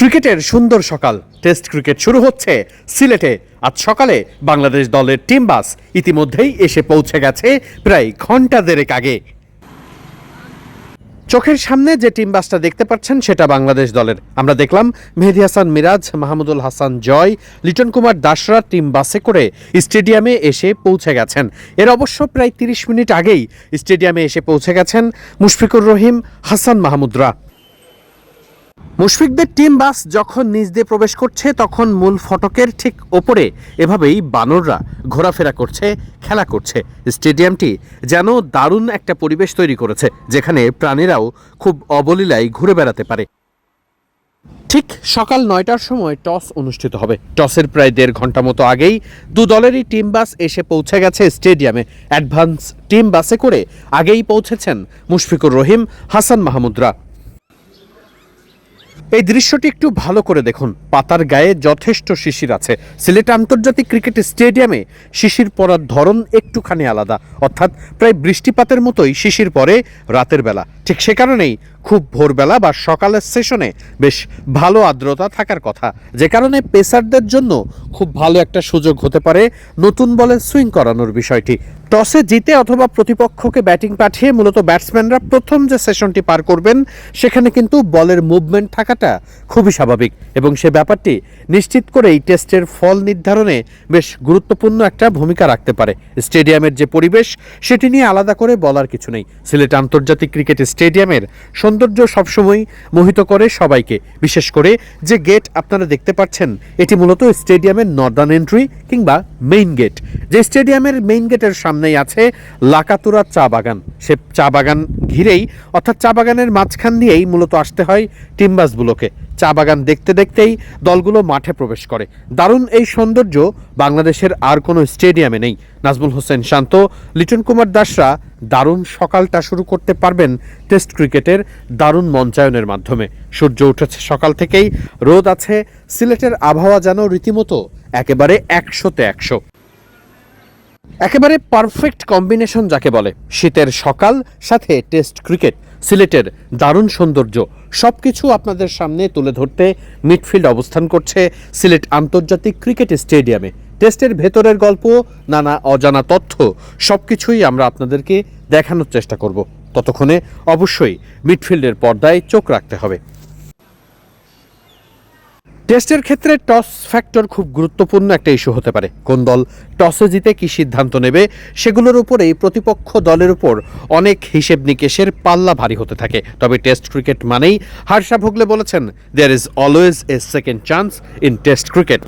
ক্রিকেটের সুন্দর সকাল। টেস্ট ক্রিকেট শুরু হচ্ছে সিলেটে। আজ সকালে বাংলাদেশ দলের টিম বাস ইতিমধ্যেই এসে পৌঁছে গেছে প্রায় ঘণ্টা দেড়েক আগে। চোখের সামনে যে টিম বাসটা দেখতে পাচ্ছেন, সেটা বাংলাদেশ দলের। আমরা দেখলাম মেহেদি হাসান, মিরাজ, মাহমুদুল হাসান জয়, লিটন কুমার দাসরা টিম বাসে করে স্টেডিয়ামে এসে পৌঁছে গেছেন। এর অবশ্য প্রায় তিরিশ মিনিট আগেই স্টেডিয়ামে এসে পৌঁছে গেছেন মুশফিকুর রহিম, হাসান মাহমুদরা। মুশফিকদের টিম বাস যখন নিজ দিয়ে প্রবেশ করছে, তখন মূল ফটকের ঠিক ওপরে এভাবেই বানররা ঘোরাফেরা করছে, খেলা করছে। স্টেডিয়ামটি যেন দারুণ একটা পরিবেশ তৈরি করেছে, যেখানে প্রাণীরাও খুব অবলীলায় ঘুরে বেড়াতে পারে। ঠিক সকাল নয়টার সময় টস অনুষ্ঠিত হবে। টসের প্রায় দেড় ঘণ্টা মতো আগেই দু দলেরই টিম বাস এসে পৌঁছে গেছে স্টেডিয়ামে। অ্যাডভান্স টিম বাসে করে আগেই পৌঁছেছেন মুশফিকুর রহিম, হাসান মাহমুদরা। এই দৃশ্যটি একটু ভালো করে দেখুন। পাতার গায়ে যথেষ্ট শিশির আছে। সিলেট আন্তর্জাতিক ক্রিকেট স্টেডিয়ামে শিশির পরার ধরন একটুখানি আলাদা। অর্থাৎ প্রায় বৃষ্টিপাতের মতোই শিশির পরে রাতের বেলা। ঠিক সে কারণেই খুব ভোরবেলা বা সকালের সেশনে বেশ ভালো আর্দ্রতা থাকার কথা। যে কারণে পেসারদের জন্য খুব ভালো একটা সুযোগ হতে পারে নতুন বলে সুইং করানোর বিষয়টি। টসে জিতে অথবা প্রতিপক্ষকে ব্যাটিং পাঠিয়ে মূলত ব্যাটসম্যানরা প্রথম যে সেশনটি পার করবেন, সেখানে কিন্তু বলের মুভমেন্ট থাকাটা খুবই স্বাভাবিক এবং সে ব্যাপারটি নিশ্চিত করে এই টেস্টের ফল নির্ধারণে বেশ গুরুত্বপূর্ণ একটা ভূমিকা রাখতে পারে। স্টেডিয়ামের যে পরিবেশ, সেটি নিয়ে আলাদা করে বলার কিছু নেই। সিলেট আন্তর্জাতিক ক্রিকেট স্টেডিয়ামের সৌন্দর্য সবসময় মোহিত করে সবাইকে, বিশেষ করে যে গেট আপনারা দেখতে পাচ্ছেন, এটি মূলত স্টেডিয়ামের নর্দার্ন এন্ট্রি কিংবা মেইন গেট। যে স্টেডিয়ামের মেইন গেটের সামনেই আছে লাকাতুরা চা বাগান। সে চা বাগান ঘিরেই, অর্থাৎ চা বাগানের মাঝখান দিয়েই মূলত আসতে হয় টিমবাসগুলোকে চা বাগান দেখতে দেখতেই দলগুলো মাঠে প্রবেশ করে। দারুণ এই সৌন্দর্য বাংলাদেশের আর কোনো স্টেডিয়ামে নেই। নাজমুল হোসেন শান্ত, লিটন কুমার দাসরা দারুণ সকালটা শুরু করতে পারবেন টেস্ট ক্রিকেটের দারুণ মঞ্চায়নের মাধ্যমে। সূর্য উঠেছে সকাল থেকেই, রোদ আছে, সিলেটের আবহাওয়া যেন রীতিমতো একেবারে একশোতে একশো। একেবারে পারফেক্ট কম্বিনেশন যাকে বলে, শীতের সকাল, সাথে টেস্ট ক্রিকেট, সিলেটের দারুণ সৌন্দর্য সব কিছু আপনাদের সামনে তুলে ধরতে মিডফিল্ড অবস্থান করছে সিলেট আন্তর্জাতিক ক্রিকেট স্টেডিয়ামে। টেস্টের ভেতরের গল্প, নানা অজানা তথ্য সব কিছুই আমরা আপনাদেরকে দেখানোর চেষ্টা করব। ততক্ষণে অবশ্যই মিডফিল্ডের পর্দায় চোখ রাখতে হবে। টেস্টের ক্ষেত্রে টস ফ্যাক্টর খুব গুরুত্বপূর্ণ একটা ইস্যু হতে পারে। কোন দল টসে জিতে কি সিদ্ধান্ত নেবে, সেগুলোর উপরেই প্রতিপক্ষ দলের উপর অনেক হিসেব নিকেশের পাল্লা ভারী হতে থাকে। তবে টেস্ট ক্রিকেট মানেই হার্ষা ভোগলে বলেছেন there is always a second chance in test cricket